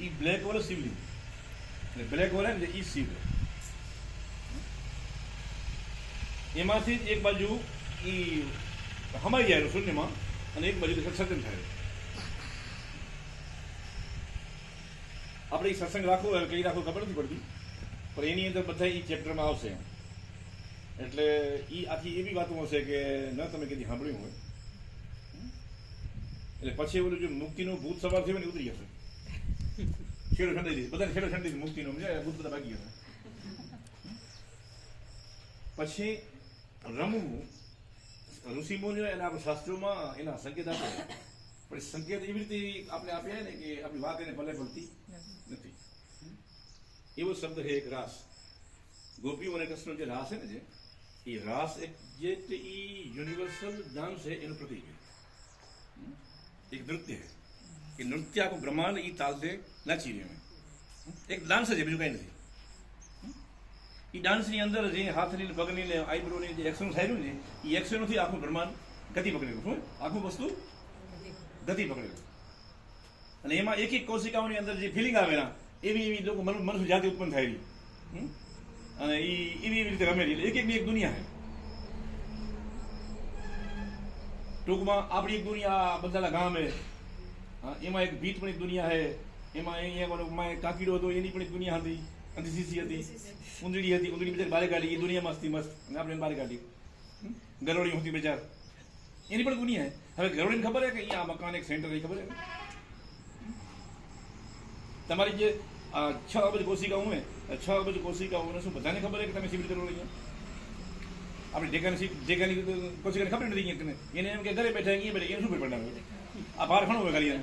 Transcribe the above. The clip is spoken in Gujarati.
એ બ્લેક હોલ શિવલિંગ એટલે બ્લેક હોલ ને એ શિવ એમાંથી જ એક બાજુ એ હમાઈ જાય શૂન્યમાં અને એક બાજુ સત્સંગ થાય આપણે એ સત્સંગ રાખવું હોય કઈ રાખવું ખબર નથી પડતી પણ એની અંદર બધા એ ચેપ્ટરમાં આવશે એટલે એ આખી એવી વાતો હશે કે ન તમે કદી સાંભળ્યું હોય એટલે પછી એવું જો મુક્તિનું ભૂત સવાર થયું ને ઉતરી જશે खरे खंडी पता नहीं खंडा खंडी मुक्ति नो में है कुछ तो बाकी है પછી રમુ રુ シ મોન એના બ શાસ્ત્રોમાં એના સંકેત આપે પણ સંકેત જેવી રીતે આપણે આપ્યા હે ને કે આ વાતને બલે પડતી નથી એવો શબ્દ હે એક રાસ ગોપી અને કૃષ્ણનો જે રાસ હે ને જે એ રાસ એક જે તે ઈ યુનિવર્સલ ડાન્સ હે એને પ્રતિજ્ઞા છે એક દ્રુત હે कि नृत्य को ब्रह्मांड ई ताल से नाची रही है एक डांसर है बीजू कहीं नहीं ये डांस की अंदर जो हाथ ने पग ने आईब्रो ने एक्शन थायरू ने एक्शन थी आखू ब्रह्मांड गति पकड़े शू आखू वस्तु गति पकड़े અને એમાં એક એક કોશિકાઓની અંદર જે ફિલિંગ આવે ના એવી એવી લોકો મન મનુષ્ય જાતિ ઉત્પન્ન થયેલી અને એ એવી એવી રીતે રમેલી એક એક એક દુનિયા હે ટૂંકમાં આપણી એક દુનિયા બધાના ગામે एम हाँ, एक भीत दुनिया है एम काकीड़ो तो ये दुनिया थी अंधीसी थी ऊंदड़ी थी ऊंदड़ी बेचार बारे काढ़ी ये दुनिया मस्ती मस्त आपने बारे काढ़ी हम्म? गरोड़ी होती बेचार ये दुनिया है हम गरोड़ी खबर है कि यहाँ मकान एक सेंटर है खबर है तुम्हारी जो छ अबज कोशिका हुए छ अबज कोशिका हुए शू बधाने खबर है कि तुम सीविल करोड़ी अपने डेका डेका कोशिका ने खबर नहीं दी एने एम के घरे बैठा है ये बैठे ये शू खबर पड़ना આ બહાર ઘણું હોય ખાલી